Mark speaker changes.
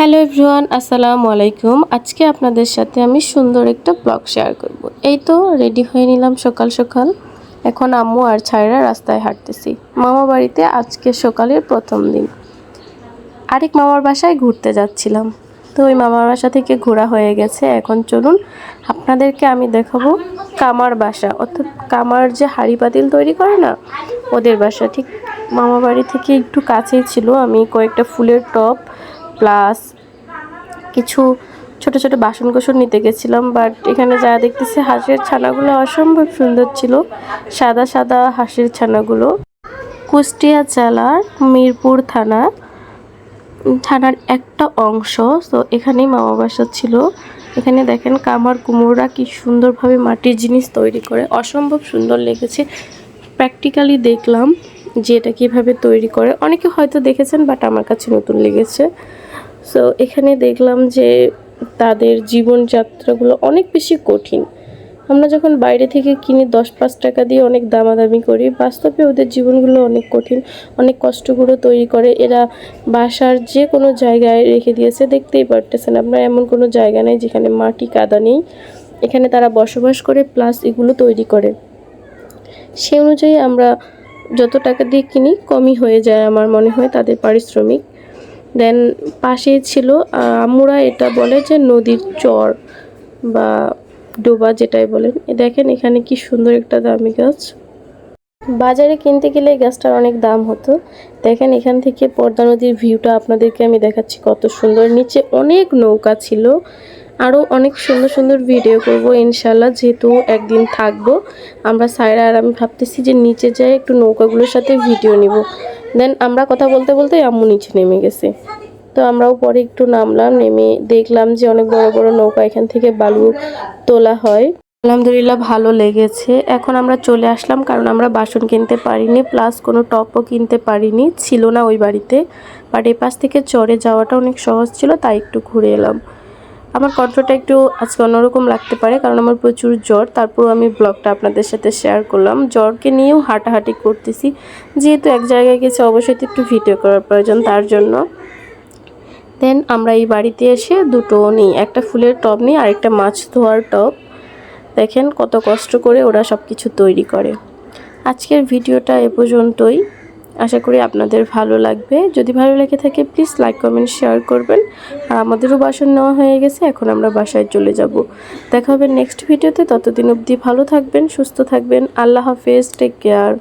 Speaker 1: Hello everyone, আসসালামু আলাইকুম। আজকে আপনাদের সাথে আমি সুন্দর একটা ব্লগ শেয়ার করব। এই তো রেডি হয়ে নিলাম সকাল সকাল। এখন আম্মু আর ছায়রা রাস্তায় হাঁটতেছি। মামা বাড়িতে আজকে সকালের প্রথম দিন। আরেক মামার বাসায় ঘুরতে যাচ্ছিলাম। তো ওই মামার বাসা থেকে ঘোরা হয়ে গেছে। এখন চলুন আপনাদেরকে আমি দেখাবো কামার বাসা। অর্থাৎ কামার যে হাড়ি পাতিল তৈরি করে না, ওদের বাসা। ঠিক মামা বাড়ি থেকে একটু কাছেই ছিল। আমি কয়েকটা ফুলের টব প্লাস কিছু ছোট ছোট বাসন কোসন নিতে গেছিলাম বাট এখানে যা দেখতেছি হাঁসের ছানাগুলো অসম্ভব সুন্দর ছিল, সাদা সাদা হাঁসের ছানাগুলো। কুষ্টিয়া জেলার মিরপুর থানা, থানার একটা অংশ, তো এখানেই মামা বাসা ছিল। এখানে দেখেন কামার কুমোররা কি সুন্দরভাবে মাটির জিনিস তৈরি করে, অসম্ভব সুন্দর লেগেছে। প্র্যাকটিক্যালি দেখলাম যে এটা কীভাবে তৈরি করে। অনেকে হয়তো দেখেছেন বাট আমার কাছে নতুন লেগেছে। সো এখানে দেখলাম যে তাদের জীবনযাত্রাগুলো অনেক বেশি কঠিন। আমরা যখন বাইরে থেকে কিনি দশ পাঁচ টাকা দিয়ে অনেক দামাদামি করি, বাস্তবে ওদের জীবনগুলো অনেক কঠিন, অনেক কষ্টগুলো তৈরি করে। এরা বাসার যে কোনো জায়গায় রেখে দিয়েছে, দেখতেই পারতেছেন। আপনার এমন কোনো জায়গা নেই যেখানে মাটি, কাদা নেই। এখানে তারা বসবাস করে প্লাস এগুলো তৈরি করে। সে অনুযায়ী আমরা যত টাকা দিয়ে কিনি, কমই হয়ে যায় আমার মনে হয় তাদের পারিশ্রমিক। দেন পাশেই ছিল আহ, আম্মুরা এটা বলে যে নদীর চর বা ডোবা যেটাই বলেন দেখেন এখানে কি সুন্দর একটা দামি গাছ। বাজারে কিনতে গেলে গাছটার অনেক দাম হতো। দেখেন এখান থেকে পর্দা নদীর ভিউটা আপনাদেরকে আমি দেখাচ্ছি কত সুন্দর। নিচে অনেক নৌকা ছিল। আরও অনেক সুন্দর সুন্দর ভিডিও করব ইনশাল্লাহ যেহেতু একদিন থাকব। আমরা সাইরা আর আমি ভাবতেছি যে নিচে যাই একটু নৌকাগুলোর সাথে ভিডিও নিব। দেন আমরা কথা বলতে বলতে আম্মু নিচে নেমে গেছে। তো আমরাও পরে একটু নামলাম, নেমে দেখলাম যে অনেক বড় বড় নৌকা এখান থেকে বালু তোলা হয়। আলহামদুলিল্লাহ ভালো লেগেছে। এখন আমরা চলে আসলাম কারণ আমরা বাসন কিনতে পারিনি প্লাস কোনো টপও কিনতে পারিনি, ছিল না ওই বাড়িতে। বাট এ পাশ থেকে চড়ে যাওয়াটা অনেক সহজ ছিল, তাই একটু ঘুরে এলাম। আমার কণ্ঠটা একটু আজকে অন্যরকম লাগতে পারে, কারণ আমার প্রচুর জ্বর। তারপর আমি ব্লগটা আপনাদের সাথে শেয়ার করলাম। জ্বরকে নিয়েও হাঁটাহাঁটি করতেছি। যেহেতু এক জায়গায় গেছে, অবশ্যই একটু ভিডিও করার প্রয়োজন তার জন্য। দেন আমরা এই বাড়িতে এসে দুটো নিই, একটা ফুলের টব নিই আর একটা মাছ ধোয়ার টব। দেখেন কত কষ্ট করে ওরা সব কিছু তৈরি করে। আজকের ভিডিওটা এ পর্যন্তই। আশা করি আপনাদের ভালো লাগবে। যদি ভালো লেগে থাকে প্লিজ লাইক কমেন্ট শেয়ার করবেন। আর আমাদেরও বাসন নেওয়া হয়ে গেছে, এখন আমরা বাসায় চলে যাব। দেখা হবে নেক্সট ভিডিওতে ততদিন অবধি ভালো থাকবেন, সুস্থ থাকবেন। আল্লাহ হাফেজ টেক কেয়ার